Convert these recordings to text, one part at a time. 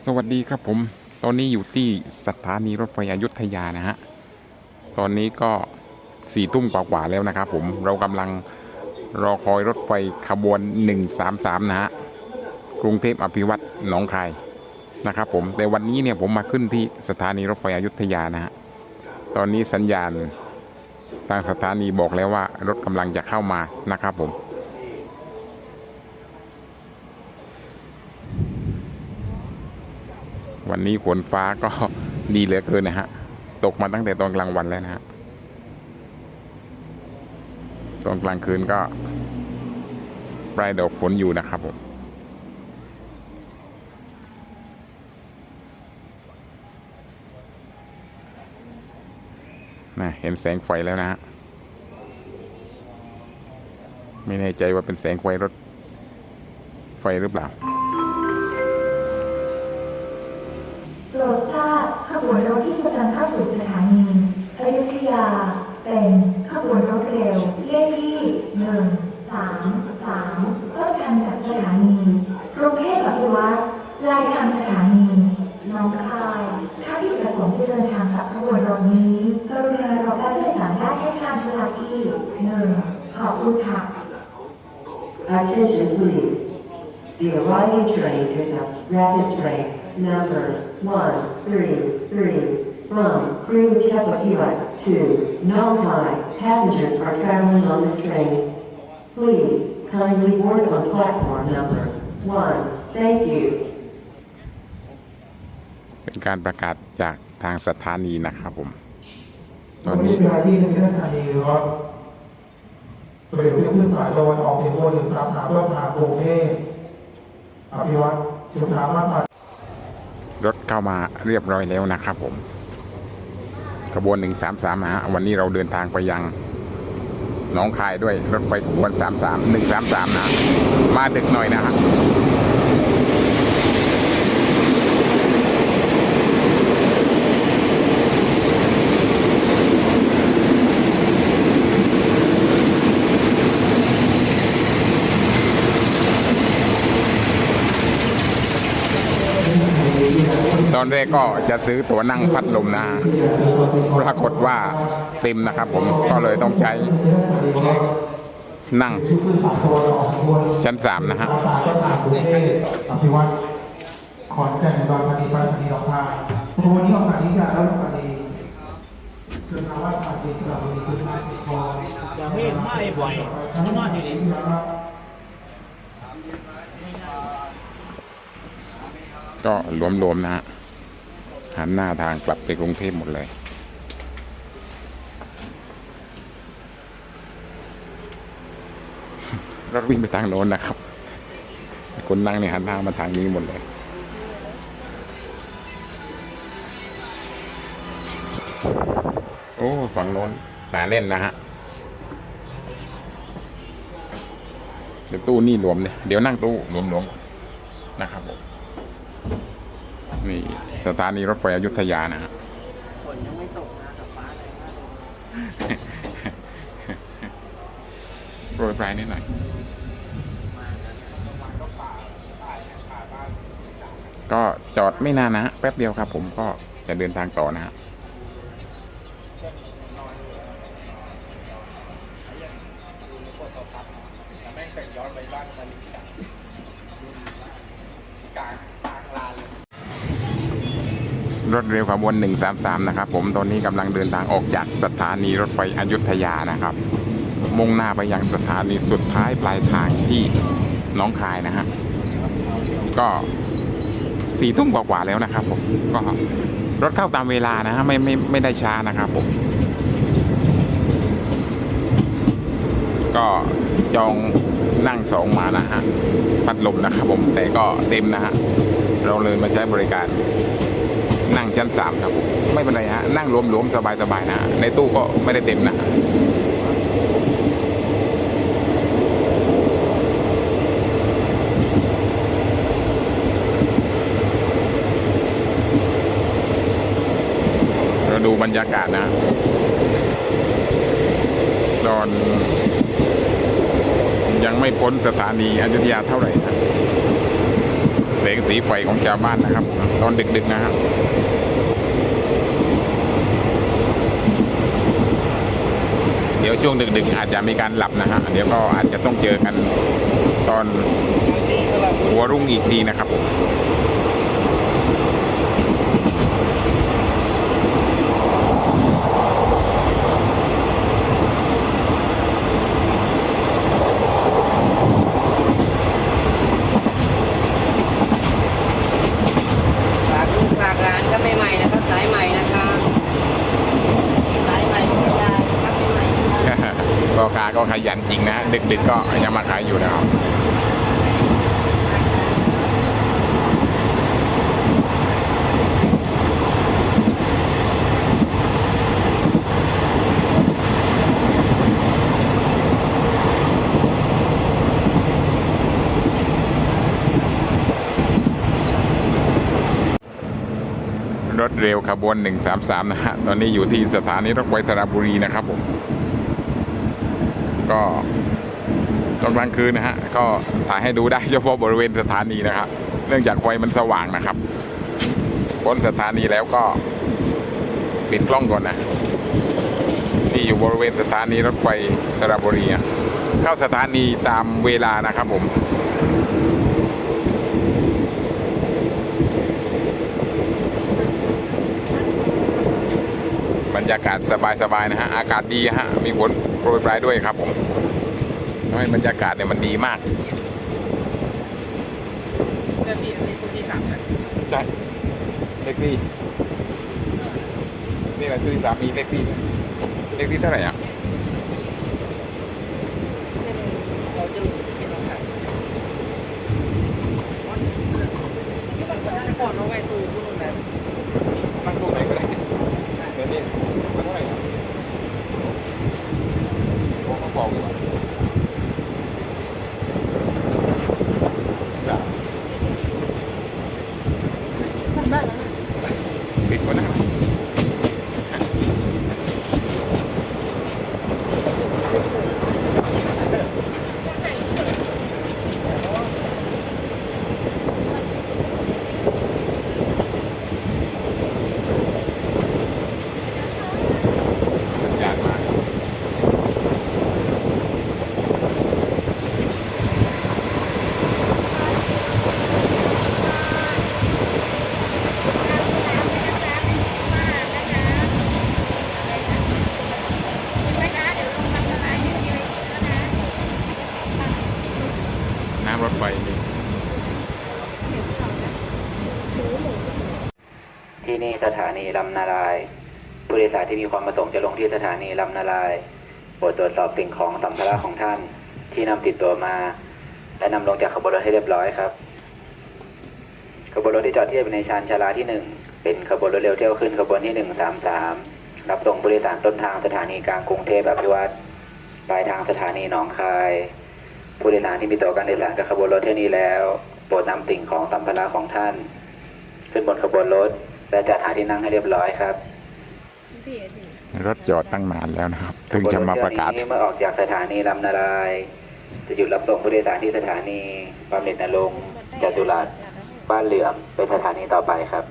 สวัสดีครับผม ตอนนี้อยู่ที่สถานีรถไฟอยุธยานะฮะ ตอนนี้ก็สี่ทุ่มกว่าๆแล้วนะครับผม เรากำลังรอคอยรถไฟขบวน 133 นะฮะ กรุงเทพอภิวัตรหนองคายนะครับผม แต่วันนี้เนี่ยผมมาขึ้นที่สถานีรถไฟอยุธยานะฮะ ตอนนี้สัญญาณทางสถานีบอกแล้วว่ารถกำลังจะเข้ามานะครับผม วันนี้ฝนฟ้าก็ดีเหลือเกินนะฮะ ตกมาตั้งแต่ตอนกลางวันแล้วนะฮะ ตอนกลางคืนก็ปลายดอกฝนอยู่นะครับผมนะเห็นแสงไฟแล้วนะฮะ ไม่แน่ใจว่าเป็นแสงไฟรถไฟหรือเปล่า วนรถที่กำลังเข้าสู่สถานีอยุธยา เป็นขบวนรถเร็วเลขที่หนึ่งสามสามต้นทางจากสถานีกรุงเทพอภิวัตรลายทางสถานีหน้องคาย ถ้าที่ประสงค์จะเดินทางกับขบวนรถนี้กรุณารอการโดยสารได้ให้ชานชาลาที่หนึ่งขอบคุณค่ะ Attention please. The arriving train is a rapid train number 133 from Kurutepahira to Nongkai. Passengers are traveling on this train. Please kindly board on platform number 1. Thank you. เป็นการประกาศจากทางสถานีนะครับผมตตออนนนี้นี้เวลาที่หนึ่งสถานีรถเร็วที่ขึ้นสายตะวันออกเฉียงเหนือหนึ่งสามสามต้นทางกรุงเทพอภิวัตรจุฬามาต รถเข้ามาเรียบร้อยแล้วนะครับผมขบวน133ฮะวันนี้เราเดินทางไปยังหนองคายด้วยรถไฟขบวน33 133นะ มาดึกหน่อยนะฮะ อนแรกก็จะซื้อตั๋วนั่งพัดลมนะปรากฏว่าเต็มนะครับ ผมก็เลยต้องใช้นั่ง ชั้นสามนะฮะขอนแก่นอุดรธานีปัตตานีหนองคายขบวนนี้ออกจากนี้จากแล้วสถานีจุฬามาตรสถานีสระบุรีขึ้นมาสิบคออย่าไม่ไม่บ่อยมันนอนอยู่นี่ก็รวมๆนะฮะ หันหน้าทางกลับไปกรุงเทพหมดเลย รถวิ่งไปทางโน้นนะครับ คนนั่งเนี่ยหันหน้ามาทางนี้หมดเลย โอ้ ฝั่งโน้นหนาแน่นนะฮะเดี๋ยวตู้นี่รวมเนี่ยเดี๋ยวนั่งตู้รวมๆนะครับผม นี่สถานีรถไฟอยุธยานะฮะฝนยังไม่ตกนะกับฟ้าเลยโปรยปลายนิดหน่อยก็จอดไม่นานนะฮะแป๊บเดียวครับผมก็จะเดินทางต่อนะฮะ รถเร็วขบวน 133 นะครับผมตอนนี้กำลังเดินทางออกจากสถานีรถไฟอยุธยานะครับ มุ่งหน้าไปยังสถานีสุดท้ายปลายทางที่น้องคายนะฮะก็สี่ทุ่มกว่าๆแล้วนะครับผมก็รถเข้าตามเวลานะฮะไม่ไม่ไม่ได้ช้านะครับผม ก็จองนั่งสองมานะฮะพัดลมนะครับผมแต่ก็เต็มนะฮะเราเลยมาใช้บริการ นั่งชั้นสามครับไม่เป็นไรฮะนั่งรวมๆสบายๆนะฮะในตู้ก็ไม่ได้เต็มนะเราดูบรรยากาศนะตอนยังไม่พ้นสถานีอยุธยาเท่าไหร่นะ แสงสีไฟของชาวบ้านนะครับ ตอนดึกๆนะครับเดี๋ยวช่วงดึกๆอาจจะมีการหลับนะฮะเดี๋ยวก็อาจจะต้องเจอกันตอนหัวรุ่งอีกทีนะครับ ฝากลูกฝากร้านก็ใหม่ๆนะครับ สายใหม่นะครับสายใหม่ของยายครับใหม่ๆนะครับ ก็ค้าก็ขยันจริงนะฮะดึกๆก็ยังมาขายอยู่นะครับรถเร็วขบวน 133 นะฮะ ตอนนี้อยู่ที่สถานีรถไฟสระบุรีนะครับผม ก็ตอนกลางคืนนะฮะก็ถ่ายให้ดูได้เฉพาะบริเวณสถานีนะครับ เนื่องจากไฟมันสว่างนะครับพ้นสถานีแล้วก็ปิดกล้องก่อนนะนี่อยู่บริเวณสถานีรถไฟสระบุรีเข้าสถานีตามเวลานะครับผมบรรยากาศสบายๆนะฮะอากาศดีฮะมีฝน โปรยปลายด้วยครับผมทำให้บรรยากาศเนี่ยมันดีมากจะมีอะไรคนที่สามนะใช่เล็กซี่นี่แหละคือสามีเล็กซี่เล็กซี่เท่าไหร่อะเราจะเห็นเราถ่ายก่อนเราไว้ตู้คุณลุงนะนั่งตู้ไหนก็ได้เดี๋ยวนี้มันเท่าไหร่อะ โอ้เขาบอกอยู่ว่าจ้ะปิดก่อนนะสัญญาณมาน้ำ รถไฟมีที่นี่สถานีลำนารายผู้โดยสารที่มีความประสงค์จะลงที่สถานีลำนารายโปรดตรวจสอบสิ่งของสัมภาระของท่านที่นำติดตัวมา และนำลงจากขบวนรถให้เรียบร้อยครับขบวนรถที่จอดเทียบในชานชาลาที่หนึ่งเป็นขบวนรถเร็วเที่ยวขึ้นขบวนที่หนึ่งสามสามรับส่งผู้โดยสารต้นทางสถานีกลางกรุงเทพอภิวัตรปลายทางสถานีหนองคาย ผู้โดยสารที่มีตั๋วการโดยสารกับขบวนรถเที่ยวนี้แล้วโปรดนำสิ่งของสัมภาระของท่าน ขึ้นบนขบวนรถ และจัดหาที่นั่งให้เรียบร้อยครับรถจอดตั้งนานแล้วนะครับถึงจะมาประกาศขบวนรถเที่ยวนี้เมื่อออกจากสถานีลำนารายจะหยุดรับส่งผู้โดยสารที่สถานีบำเหน็จนรงค์จตุรัสบ้านเหลื่อมเป็นสถานีต่อไปครับ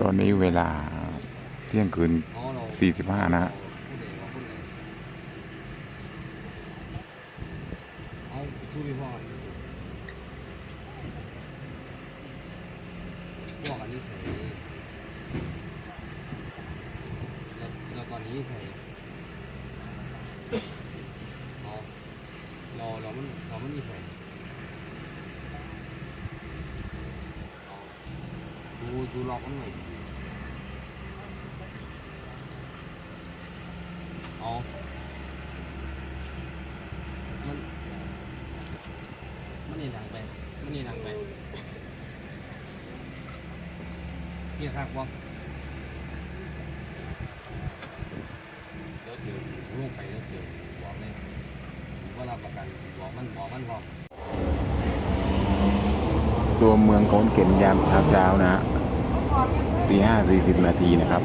ตอนนี้เวลาเที่ยงคืน 45 นะฮะูดูลอกมันหน่อยเอามันมันนี่ดังไปมันนี่ดังไปเกี่ยครับวะเดี๋วเดี๋ยวลูกไปเดี๋วเดี๋ยวบอกเลยว่ารัประกันบอกมันบอกมันบอกตัวเมืองโขนเก็นยามเช้าๆนะ ตีห้าสี่สิบนาทีนะครับ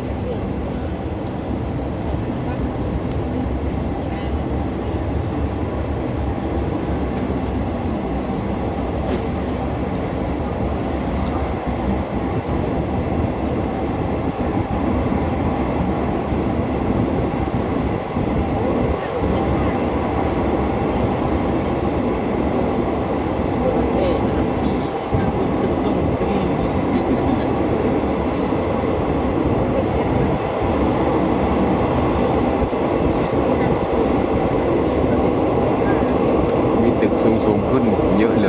ซึ่งสูงขึ้นเยอะเลย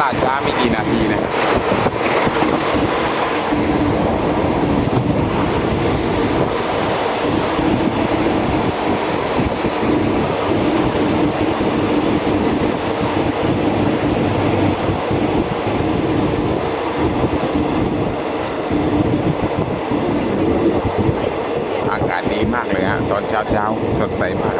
ล่าช้าไม่กี่นาทีนะอากาศดีมากเลยฮะตอนเช้าเช้าสดใสมาก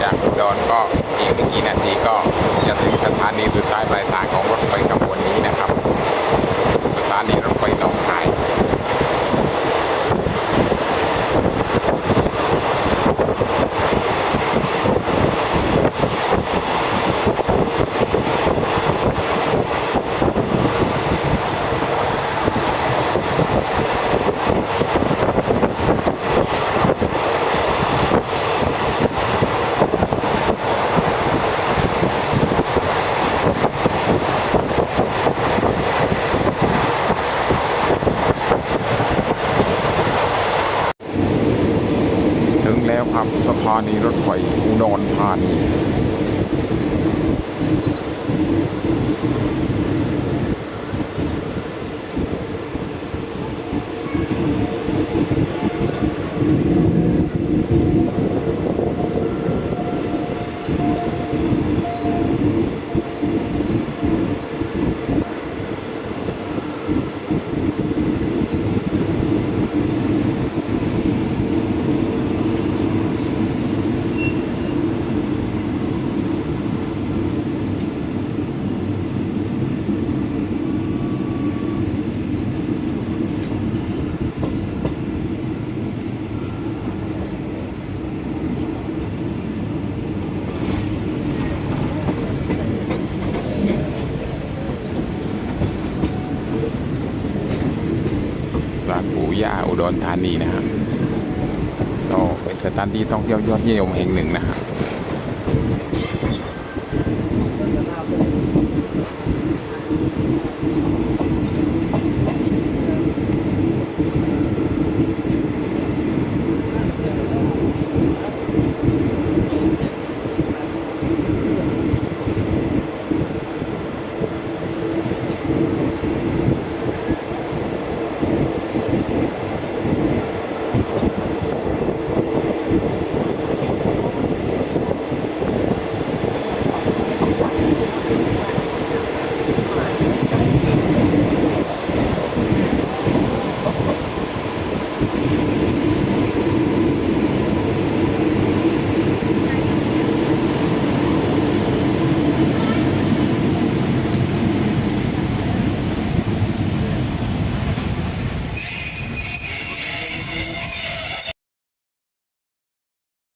จากดอนก็อีกไม่กี่นาทีก็จะถึงสถานีสุดท้ายปลายทางของรถไฟขบวนนี้นะครับ สถานีรถไฟนานีรถไฟอุดรธานี สถานปู่ย่าอุดรธานีนะครับก็เป็นสถานที่ท่องเที่ยวยอดนิยมแห่งหนึ่งนะครับ